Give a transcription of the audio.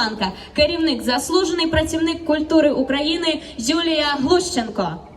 ланка, керівник, заслужений працівник культури України Юлія Глущенко.